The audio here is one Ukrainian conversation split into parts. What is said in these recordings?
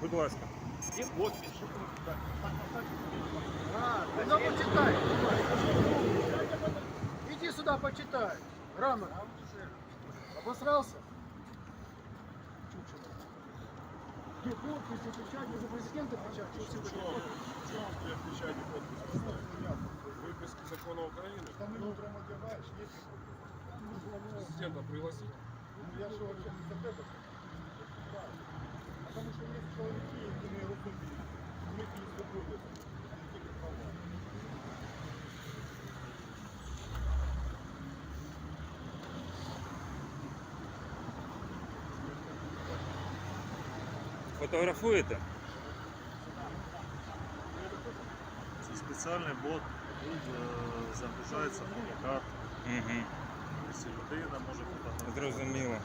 Будь ласка. І подпис. А, ну почитай. Иди сюда почитай. Грамотно. Обосрался? Где подпись и печать? Вы за президента печать? Что все такое? Почему печать и подпись? Выписки закона Украины? Там мы утром одеваешь, есть Президента пригласить? Ну я же вообще не за это. Фотографуєте? Це спеціальний бот, тут е, загружається фотокарт, Угу. якщо людина може фотографувати. Зрозуміло.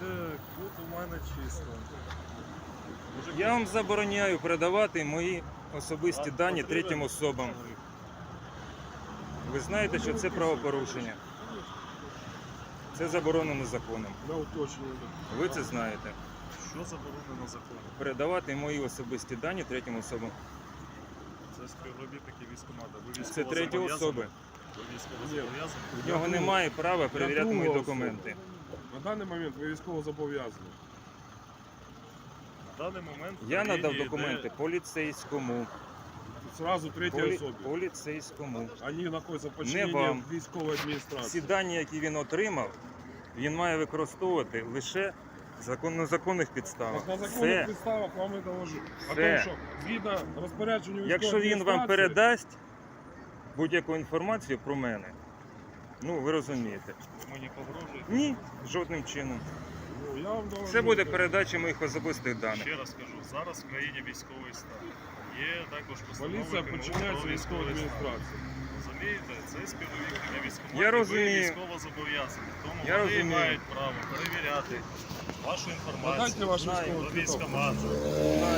Так, тут у мене чисто. Може, Я вам забороняю передавати мої особисті дані третім особам. Ви знаєте, що це правопорушення. Це заборонено законом. На уточнение. Ви це знаєте. що заборонено законом? Передавати мої особисті дані третім особам. Це співробітники військкомата. Ви Це військово треті зобов'язані? особи. Ви військово зобов'язані? В нього немає права перевіряти мої документи. На даний момент ви військово зобов'язані. На даний момент в Я країні надав йде- документи поліцейському. Сразу третій Полі... особі. Поліцейському. Вони знаходяться в Не подчиненні вам. військової адміністрації. Всі дані, які він отримав, він має використовувати лише закон... на законних підставах. Так на законних Все. підставах вам і доложу. А Все. тому що згідно розпорядженню військової Якщо він вам адміністрації, передасть будь-яку інформацію про мене, ну ви розумієте. Мені погрожуєте? Ні, жодним чином. ну, я вам доложу. Це буде передача моїх особистих даних. Ще раз кажу, зараз в країні військовий стан. Є також постанови Поліція КМУ підчиняється про військовій військовий стан. адміністрації. Розумієте, це співробітники військової Я розумію. Ви військово зобов'язані. Тому Я вони розумію. мають право перевіряти вашу інформацію Надайте вашу військову військовий квиток.